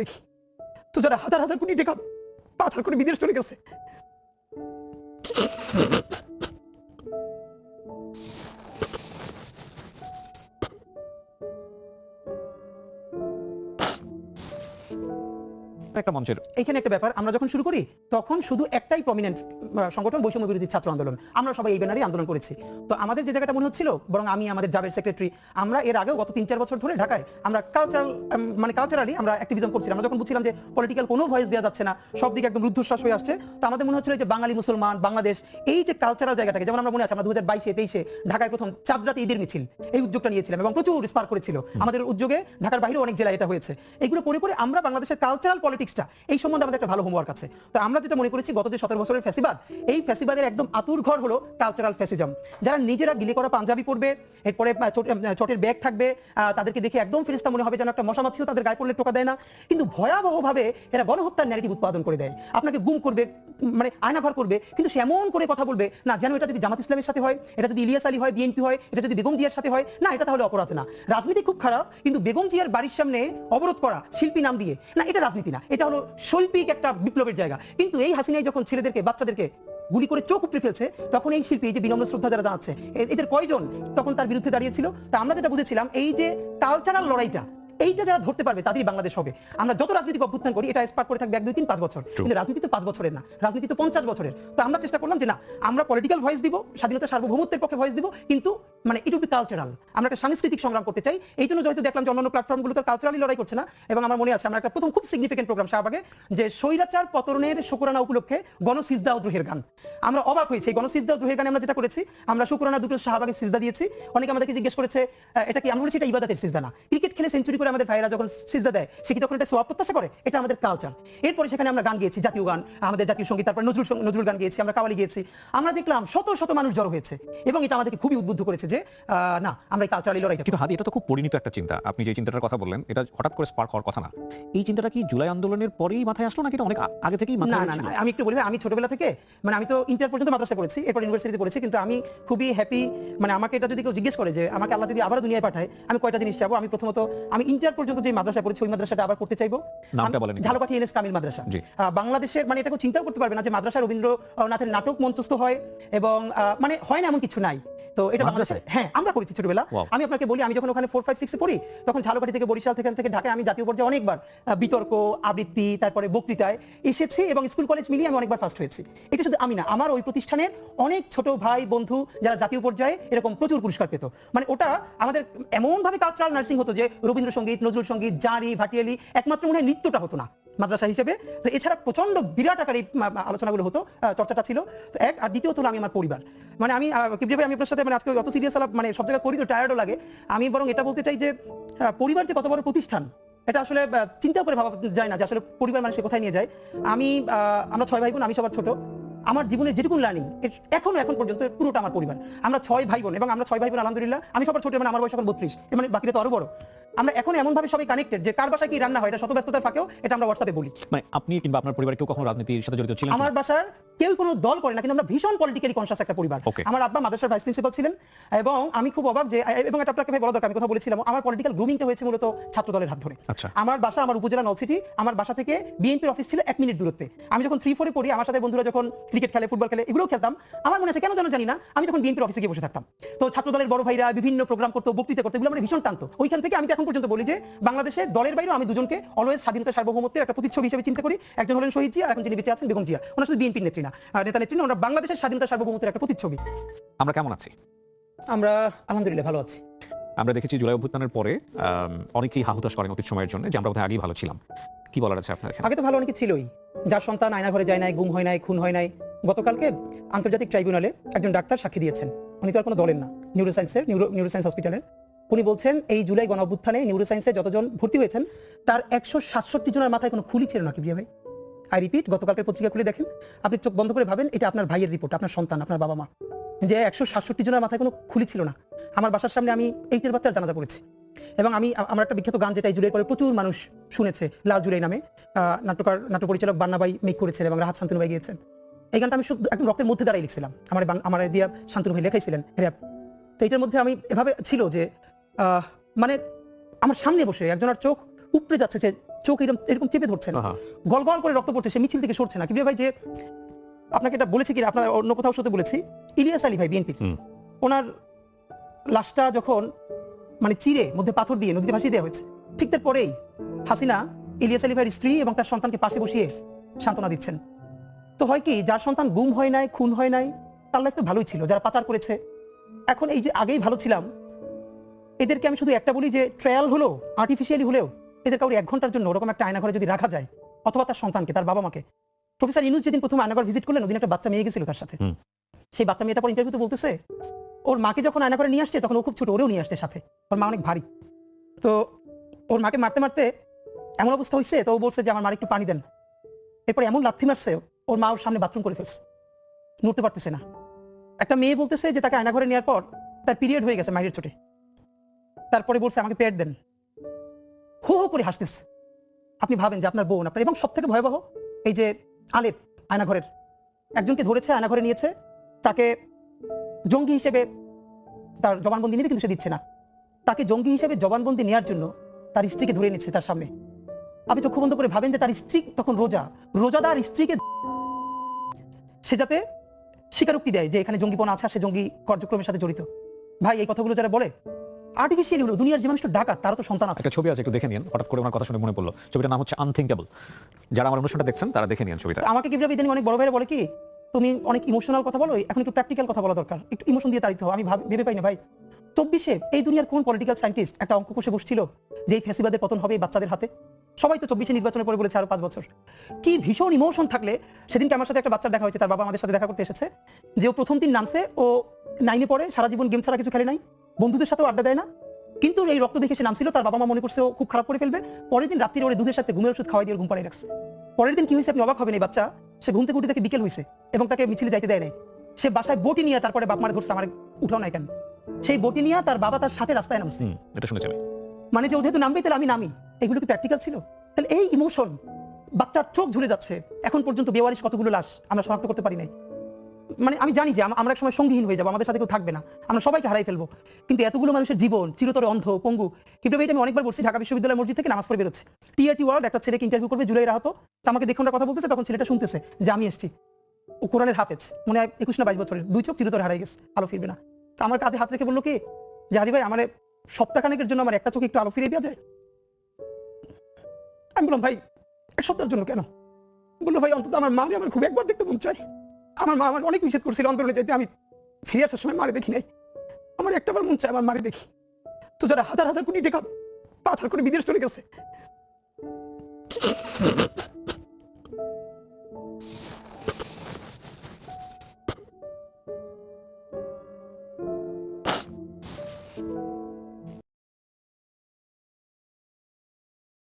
দেখি তো যারা হাজার হাজার কোটি টাকা হাজার করে বিদেশ চলে গেছে। একটা মঞ্চের। এইখানে একটা ব্যাপার আমরা যখন শুরু করি তখন শুধু একটাই প্রমিনেন্ট সংগঠন বৈষম্য বিরোধী ছাত্র আন্দোলন। আমরা সবাই এই ব্যানারই আন্দোলন করেছি। তো আমাদের যে জায়গাটা মনে হচ্ছিল বরং আমি আমাদের জাবের সেক্রেটারি আমরা এর আগেও গত তিন চার বছর ধরে ঢাকায় আমরা কালচারাল মানে কালচারালি আমরা অ্যাক্টিভিজম করছিলাম। আমরা যখন বুঝছিলাম যে পলিটিক্যাল কোনো ভয়েস দেওয়া যাচ্ছে না সব দিকে একদম রুদ্ধশ্বাস হয়ে আসছে তো আমাদের মনে হচ্ছিল যে বাঙালি মুসলমান বাংলাদেশ এই যে কালচারাল জায়গাটাকে যেমন আমরা মনে আছে আমরা দু হাজার বাইশে তেইশে ঢাকায় প্রথম চাঁদরাতে ঈদের মিছিল এই উদ্যোগটা নিয়েছিলাম এবং প্রচুর স্পার করেছিল। আমাদের উদ্যোগে ঢাকার বাইরে অনেক জেলায় এটা হয়েছে। এগুলো পরে পরে আমরা বাংলাদেশের কালচারাল পলিটিক্সটা এই সম্বন্ধে আমাদের একটা ভালো হোমওয়ার্ক আছে। তো আমরা যেটা মনে করেছি, গত যে সতেরো বছরের ফেসিবাদ এই ফেসিবাদের একদম আতুর ঘর হলো কালচারাল ফেসিজম যারা নিজেরা গিলে করা পাঞ্জাবি পরবে, এরপরে চটের ব্যাগ থাকবে তাদেরকে দেখে একদম ফেরিস্তা মনে হবে যেন একটা মশা মাছিও তাদের গায়ে পড়লে টোকা দেয় না। কিন্তু ভয়াবহভাবে এরা গণহত্যার ন্যারেটিভ উৎপাদন করে দেয়। আপনাকে গুম করবে মানে আয়নাঘর করবে, কিন্তু সে এমন করে কথা বলবে, না, যেন এটা যদি জামাত ইসলামের সাথে হয়, এটা যদি ইলিয়াস আলী হয়, বিএনপি হয়, এটা যদি বেগম জিয়ার সাথে হয়, না, এটা তাহলে অপরাধ না। রাজনীতি খুব খারাপ, কিন্তু বেগম জিয়ার বাড়ির সামনে অবরোধ করা, শিল্পী নাম দিয়ে, না, এটা রাজনীতি না, এটা হলো শৈল্পিক একটা বিপ্লবের জায়গা। কিন্তু এই হাসিনাই যখন ছেলেদেরকে, বাচ্চাদেরকে গুলি করে চোখ উপড়ে ফেলছে, তখন এই শিল্পী, এই যে বিনম্র শ্রদ্ধা যারা জানাচ্ছে এদের কয়জন তখন তার বিরুদ্ধে দাঁড়িয়েছিল? তা আমরা যেটা বুঝেছিলাম, এই যে কালচারাল লড়াইটা এইটা যারা ধরতে পারবে তাদেরই বাংলাদেশ হবে। আমরা যত রাজনৈতিক অভ্যুত্থান করি এটা স্পার্ক করে থাকবে এক দুই তিন পাঁচ বছর। কিন্তু রাজনীতি তো পাঁচ বছরের না। রাজনীতি তো পঞ্চাশ বছরের। তো আমরা চেষ্টা করলাম যে না আমরা পলিটিক্যাল ভয়েস দিব স্বাধীনতা সার্বভৌমত্বের পক্ষে ভয়েস দিব কিন্তু মানে ইট বি কালচারাল আমরা একটা সাংস্কৃতিক সংগ্রাম করতে চাই। এই জন্য হয়তো দেখলাম যে অন্যান্য প্ল্যাটফর্মগুলো তো কালচারালি লড়াই করছে না, এবং আমার মনে আছে, আমরা একটা প্রথম খুব সিগনিফিকেন্ট প্রোগ্রাম শাহবাগে, যে স্বৈরাচার পতনের শুকুরানা উপলক্ষে গণসিজদা ও দ্রোহের গান। আমরা অবাক হয়েছি, এই গণসিজদা ও দ্রোহের গানে আমরা যেটা করেছি, আমরা শুকুরানা দুটো শাহবাগে সিজদা দিয়েছি। অনেকে আমাদেরকে জিজ্ঞেস করেছে এটা কি, আমরা বলেছি এটা ইবাদতের সিজদা না। ক্রিকেট খেলে সেঞ্চুরি করে আমাদের ভাইরা যখন সিজদা দেয়, সে কি তখন এটা সোয়াব প্রত্যাশা করে? এটা আমাদের কালচার এরপরে সেখানে আমরা গান গিয়েছি, জাতীয় গান, আমাদের জাতীয় সংগীত, তারপর নজরুল নজরুল গান গিয়েছি, আমরা কাওয়ালি গিয়েছি। আমরা দেখলাম শত শত মানুষ জড়ো হয়েছে, এবং এটা আমাদেরকে খুবই উদ্বুদ্ধ করেছে যে না আমরা এই কালচারালি লড়াইটা কিন্তু হাদি এটা তো খুব পরিণত একটা চিন্তা। আপনি যে চিন্তাটার কথা বললেন এটা হঠাৎ করে স্পার্ক হওয়ার কথা না। এই চিন্তাটা কি জুলাই আন্দোলনের পরেই মাথায় আসলো নাকি অনেক আগে থেকেই মাথায় না না আমি একটু বলি আমি ছোটবেলা থেকে মানে আমি তো ইন্টার পর্যন্ত মাদ্রাসা পড়েছি এরপর ইউনিভার্সিটিতে পড়েছি কিন্তু আমি খুবই হ্যাপি মানে আমাকে এটা যদি কেউ জিজ্ঞেস করে যে আমাকে আল্লাহ যদি আবার দুনিয়ায় পাঠায় আমি কয়টা জিনিস চাবো? আমি প্রথমত আমি ইন্টার পর্যন্ত যে মাদ্রাসা পড়েছি ওই মাদ্রাসাটা আবার করতে চাইব। নামটা বলেন। ঝালকাঠি এনএস কামিল মাদ্রাসা। বাংলাদেশের মানে এটা কেউ চিন্তাও করতে পারবে না যে মাদ্রাসা রবীন্দ্রনাথের নাটক মঞ্চস্থ হয় এবং মানে হয় না এমন কিছু নাই। তো এটা মাদ্রাসায়? হ্যাঁ আমরা করেছি ছোটবেলা। আমি আপনাকে বলি আমি যখন ওখানে ফোর ফাইভ সিক্সে পড়ি তখন ঝালকাঠি থেকে বরিশাল থেকে থেকে ঢাকায় আমি জাতীয় পর্যায়ে অনেকবার বিতর্ক আবৃত্তি তারপরে বক্তৃতায় এসেছি এবং স্কুল কলেজ মিলিয়ে আমি অনেকবার ফার্স্ট হয়েছি। এটা শুধু আমি না আমার ওই প্রতিষ্ঠানের অনেক ছোট ভাই বন্ধু যারা জাতীয় পর্যায়ে এরকম প্রচুর পুরস্কার পেত। মানে ওটা আমাদের এমন ভাবে কালচারাল নার্সিং হতো যে রবীন্দ্রসঙ্গীত নজরুল সংগীত জারি ভাটিয়ালি একমাত্র মনে হয় নৃত্যটা হতো না। মাদ্রাসা হিসেবে। তো এছাড়া প্রচণ্ড বিরাট আকারে এই আলোচনাগুলো হতো চর্চাটা ছিল। তো এক, আর দ্বিতীয়ত হলো আমি আমার পরিবার। মানে আমি কীভাবে ভাই আমি আপনার সাথে মানে আজকে অত সিরিয়াস আলাপ মানে সব জায়গায় করি তো টায়ার্ডও লাগে। আমি বরং এটা বলতে চাই যে পরিবার যে কত বড় প্রতিষ্ঠান, এটা আসলে চিন্তা করে ভাবা যায় না যে আসলে পরিবার মানুষকে কোথায় নিয়ে যায়। আমি আমরা ছয় ভাই বোন আমি সবার ছোট। আমার জীবনের যেটুকু লার্নিং এখনও, এখন পর্যন্ত পুরোটা আমার পরিবার। আমরা ছয় ভাই বোন এবং আমরা ছয় ভাই বোন আলহামদুলিল্লাহ, আমি সবার ছোট মানে আমার বয়স এখন বত্রিশ মানে বাকিটা তো আরও বড়। আমরা এখন এমন ভাবে সবাই কানেক্টেড যে কার বাসায় কি রান্না হয় এটা শত ব্যস্ততার ফাঁকেও এটা আমরা হোয়াটসঅ্যাপে বলি। মানে আপনি কিংবা আপনার পরিবারে কেউ কখনো রাজনীতির সাথে জড়িত ছিলেন আমার বাসার কেউ কোনো দল করে না কিন্তু আমরা ভীষণ পলিটিক্যালি কনসাস একটা পরিবার। আমার আব্বা মাদ্রাসার ভাইস প্রিন্সিপাল ছিলেন এবং আমি খুব অবাক যে এবং এটা আপনাকে ভাই বলা দরকার আমি কথা বলেছিলাম আমার পলিটিক্যাল গ্রুমিংটা হয়েছে মূলত ছাত্র দলের হাত ধরে। আচ্ছা। আমার বাসা আমার উপজেলা নলসিটি আমার বাসা থেকে বিএনপির অফিস ছিল এক মিনিট দূরত্বে। আমি যখন থ্রি ফোরে পড়ি আমার সাথে বন্ধুরা যখন ক্রিকেট খেলে ফুটবল খেলে এগুলো খেলতাম। আমার মনে আছে কেন যেন জানি না আমি তখন বিএনপির অফিসে গিয়ে বসে থাকতাম। তো ছাত্র দলের বড় ভাইরা বিভিন্ন প্রোগ্রাম করতো বক্তৃতা করতো এগুলো আমার ভীষণ টানতো। ওইখান থেকে আমি এখন পর্যন্ত বলি যে বাংলাদেশে দলের বাইরেও আমি দুজনকে অলওয়েজ স্বাধীনতা সার্বভৌমত্বের একটা প্রতিচ্ছবি হিসেবে চিন্তা করি। একজন হলেন শহীদ জিয়া আর এখন যিনি বেঁচে আছেন বেগম জিয়া। ওনার শুধু বিএনপির নেত্রী না নেতা নেত্রী না ওনারা বাংলাদেশের স্বাধীনতা সার্বভৌমত্বের একটা প্রতিচ্ছবি। আমরা কেমন আছি? আমরা আলহামদুলিল্লাহ ভালো আছি। আমরা দেখেছি জুলাই অভ্যুত্থানের পরে অনেকেই হাহুতাশ করেন অতীত সময়ের জন্য যে আমরা বোধহয় আগেই ভালো ছিলাম। কি বলার আছে আপনার আগে তো ভালো অনেকে ছিলই। যার সন্তান আয়না ঘরে যায় নাই গুম হয় নাই খুন হয় নাই। গতকালকে আন্তর্জাতিক ট্রাইব্যুনালে একজন ডাক্তার সাক্ষী দিয়েছেন। উনি তো আর কোনো দলের না নিউরোসায়েন্সের নিউরো নিউরোসায়েন্স হসপিটালের উনি বলছেন এই জুলাই গণ অভ্যুত্থানে নিউরোসায়েন্সে যতজন ভর্তি হয়েছেন তার একশো সাতষট্টি জনের মাথায় কোনো খুলি ছিল না কি বিয়ে ভাই? আই রিপিট গতকালকে পত্রিকা খুলে দেখেন আপনি চোখ বন্ধ করে ভাবেন এটা আপনার ভাইয়ের রিপোর্ট আপনার সন্তান আপনার বাবা মা যে একশো সাতষট্টি জনের মাথায় কোনো খুলি ছিল না। আমার বাসার সামনে আমি এইটের বাচ্চার জানাজা পড়েছি এবং আমি আমার একটা বিখ্যাত গান যেটা এই জুলাই পরে প্রচুর মানুষ শুনেছে লাল জুলাই নামে আহ, নাট্যকার নাট্য পরিচালক বান্নাবাই মেক করেছেন এবং রাহাত শান্তনু ভাই গিয়েছেন। এই গানটা আমি শুধু একদম রক্তের মধ্যে দাঁড়াই লিখছিলাম আমার আমার দিয়া শান্তনু ভাই লেখাইছিলেন র্যাপ। তো এটার মধ্যে আমি এভাবে ছিল যে মানে আমার সামনে বসে একজনের চোখ উপড়ে যাচ্ছে যে চোখ এরকম এরকম চেপে ধরছে না। গল গল করে রক্ত পড়ছে সে মিছিল থেকে সরছে না। কীভাবে ভাই যে আপনাকে এটা বলেছি কি আপনার অন্য কোথাও সাথে বলেছি? ইলিয়াস আলী ভাই বিএনপি। ওনার লাশটা যখন মানে চিরে মধ্যে পাথর দিয়ে নদীতে ভাসিয়ে দেওয়া হয়েছে ঠিক তারপরেই হাসিনা ইলিয়াস আলী ভাইয়ের স্ত্রী এবং তার সন্তানকে পাশে বসিয়ে সান্ত্বনা দিচ্ছেন। তো হয় কি যার সন্তান গুম হয় নাই খুন হয় নাই তার লাইফ তো ভালোই ছিল যারা পাচার করেছে। এখন এই যে আগেই ভালো ছিলাম এদেরকে আমি শুধু একটা বলি যে ট্রায়াল হলো আর্টিফিশিয়ালি হলেও এদের কাউরে এক ঘণ্টার জন্য ওরকম একটা আয়নাঘরে যদি রাখা যায় অথবা তার সন্তানকে তার বাবা মাকে প্রফেসর ইনুস যেদিন প্রথম আয়নাঘর ভিজিট করলেন ওদিন একটা বাচ্চা মেয়ে গেছিল তার সাথে। সেই বাচ্চা মেয়েটা পর ইন্টারভিউতে বলতেছে ওর মাকে যখন আয়নাঘরে নিয়ে আসছে তখন ও খুব ছোট ওরেও নিয়ে আসছে সাথে। ওর মা অনেক ভারী। তো ওর মাকে মারতে মারতে এমন অবস্থা হয়েছে তো ও বলছে যে আমার মার একটু পানি দেন। এরপর এমন লাথি মারছে ওর মা ওর সামনে বাথরুম করে ফেলছে। নড়তে পারতেছে না। একটা মেয়ে বলতেছে যে তাকে আয়নাঘরে নেওয়ার পর তার পিরিয়ড হয়ে গেছে মায়ের চোটে তারপরে বলছে, আমাকে পেট দেন। হো হো করে হাসতেছে। আপনি ভাবেন যে আপনার বোন আপনার এবং সব থেকে ভয়াবহ এই যে আলেপ আয়নাঘরের, একজনকে ধরেছে, আয়নাঘরে নিয়েছে, তাকে জঙ্গি হিসেবে তার জবানবন্দি নেবে, কিন্তু সে দিচ্ছে না। তাকে জঙ্গি হিসেবে জবানবন্দি নেওয়ার জন্য তার স্ত্রীকে ধরে নিচ্ছে তার সামনে। আপনি চক্ষু বন্ধ করে ভাবেন যে তার স্ত্রী তখন রোজা, রোজাদার স্ত্রীকে সে যাতে স্বীকারোক্তি দেয় যে এখানে জঙ্গিপনা আছে আর সে জঙ্গি কার্যক্রমের সাথে জড়িত। ভাই, এই কথাগুলো যারা বলে আর্টিফিশিয়ালি হলো দুনিয়ার যে মানুষটা ডাকাত তারও তো সন্তান আছে। একটা ছবি আছে একটু দেখে নিন হঠাৎ করে ওনার কথা শুনে মনে পড়ল। ছবিটার নাম হচ্ছে আনথিঙ্কেবল যারা আমার অনুষ্ঠানটা দেখছেন তারা দেখে নিন ছবিটা। আমাকে কি ইদানিং অনেক বড় ভাইরা বলে কি তুমি অনেক ইমোশনাল কথা বলো এখন একটু প্র্যাকটিক্যাল কথা বলা দরকার। একটু ইমোশন দিয়ে তাড়িত হও আমি ভেবে পাই না ভাই। চব্বিশে এই দুনিয়ার কোন পলিটিক্যাল সায়েন্টিস্ট একটা অঙ্ক কষে বসছিল যে এই পতন হবে বাচ্চাদের হাতে? সবাই তো চব্বিশে নির্বাচনের পরে বলেছে আরও পাঁচ বছর। কি ভীষণ ইমোশন থাকলে সেদিনকে আমার সাথে একটা বাচ্চা দেখা হয়েছে তার বাবা আমাদের সাথে দেখা করতে এসেছে যে ও প্রথম দিন নামছে ও নাইনে পড়ে সারা জীবন গেম ছাড়া কিছু খেলে নাই। বন্ধুদের সাথেও আড্ডা দেয় না। কিন্তু এই রক্ত দেখে সে নামছিল তার বাবা মা মনে করছে ও খুব খারাপ করে ফেলবে। পরের দিন রাত্রিরে ওরে দুধের সাথে ঘুমের ওষুধ খাওয়াই দিয়ে ঘুম পাড়িয়ে রাখছে। পরের দিন কি হয়েছে আপনি অবাক হবেন এই বাচ্চা? সে ঘুম থেকে উঠে তাকে বিকেল হয়েছে এবং তাকে মিছিলে যাইতে দেয় নাই। সে বাসায় বটি নিয়ে তারপরে বাপ মারে ধরছে আমার উঠাও নাই কেন? সেই বটি নিয়ে তার বাবা তার সাথে রাস্তায় নামছে। এটা শুনেছি আমি। মানে যে ও যেহেতু নামবে তাহলে আমি নামি। এগুলো কি প্র্যাকটিক্যাল ছিল? তাহলে এই ইমোশন বাচ্চার চোখ ঝুলে যাচ্ছে। এখন পর্যন্ত বেওয়ারিশ কতগুলো লাশ আমরা শনাক্ত করতে পারি নাই। মানে আমি জানি যে আমরা এক সময় সঙ্গীহীন হয়ে যাব, আমাদের সাথে কেউ থাকবে না। আমরা সবাইকে হারাই ফেলব। কিন্তু এতগুলো মানুষের জীবন, চিরতরে অন্ধ, পঙ্গু, কিন্তু এটা আমি অনেকবার বলছি, ঢাকা বিশ্ববিদ্যালয় মসজিদ থেকে নামাজ পড়ে বেরোচ্ছে। টিআরটি ওয়ার্ড একটা ছেলেকে ইন্টারভিউ করবে জুলাই রাহত, তো আমাকে দেখে কথা বলতেছে, তখন ছেলেটা শুনতেছে যে আমি এসছি। ও কোরআনের হাফেজ, মনে একুশ না বাইশ বছরের। দুই চোখ চিরতরে হারাই গেছে, আলো ফিরবে না। তো আমার কাঁধে হাত রেখে বলল কি? যে আদি ভাই, আমার সপ্তাহখানেকের জন্য আমার একটা চোখে একটু আলো ফিরে দেওয়া যায়? আমি বললাম, ভাই, এক সপ্তাহের জন্য কেন? বলল, ভাই, অন্তত আমার মারে আমার খুব একবার দেখতে মন চাই আমার মা আমার অনেক নিষেধ করছিল অন্তরে যেতে আমি ফিরে আসার সময় মারে দেখি নাই। আমার একটা বার মন চায় আমার মারে দেখি। তো যারা হাজার হাজার কোটি টাকা পাথার করে বিদেশ চলে গেছে।